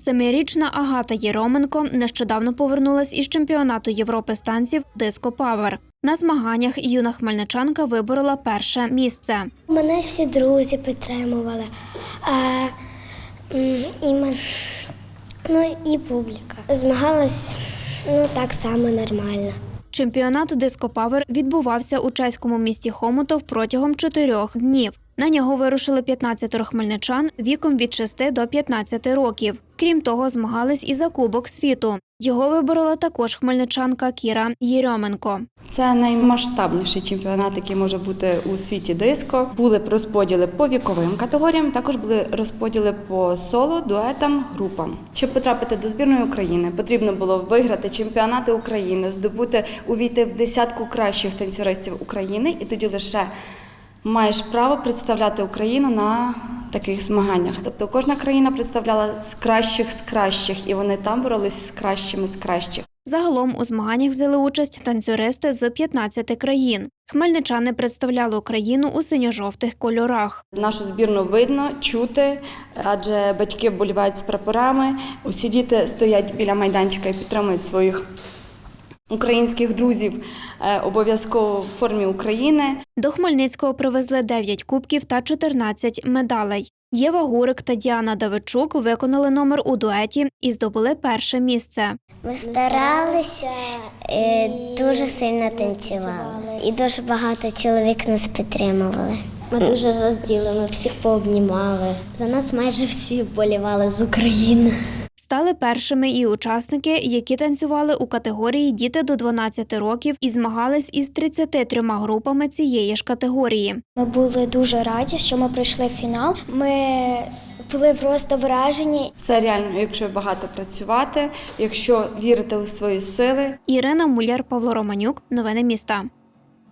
Семирічна Агата Єроменко нещодавно повернулась із чемпіонату Європи з танців Диско Павер. На змаганнях юна хмельничанка виборола перше місце. Мене всі друзі підтримували. А, і, мен... ну, і публіка. Змагалась ну, так само нормально. Чемпіонат Диско Павер відбувався у чеському місті Хомутов протягом чотирьох днів. На нього вирушили 15 хмельничан віком від 6 до 15 років. Крім того, змагались і за Кубок світу. Його виборола також хмельничанка Кіра Єрьоменко. Це наймасштабніший чемпіонат, який може бути у світі диско. Були розподіли по віковим категоріям, також були розподіли по соло, дуетам, групам. Щоб потрапити до збірної України, потрібно було виграти чемпіонати України, здобути увійти в десятку кращих танцюристів України, і тоді лише маєш право представляти Україну на таких змаганнях. Тобто кожна країна представляла з кращих з кращих, і вони там боролись з кращими з кращих. Загалом у змаганнях взяли участь танцюристи з 15 країн. Хмельничани представляли Україну у синьо-жовтих кольорах. Нашу збірну видно, чути, адже батьки вболівають з прапорами. Усі діти стоять біля майданчика і підтримують своїх українських друзів е, обов'язково в формі України. До Хмельницького привезли 9 кубків та 14 медалей. Єва Гурик та Діана Давидчук виконали номер у дуеті і здобули перше місце. Ми старалися, е, дуже сильно танцювали. І дуже багато чоловік нас підтримували. Ми дуже розділили, ми всіх пообнімали. За нас майже всі вболівали з України. Стали першими і учасники, які танцювали у категорії діти до 12 років і змагались із 33 групами цієї ж категорії. Ми були дуже раді, що ми пройшли в фінал. Ми були просто вражені. Це реально, якщо багато працювати, якщо вірити у свої сили, Ірина Муляр, Павло Романюк. Новини міста.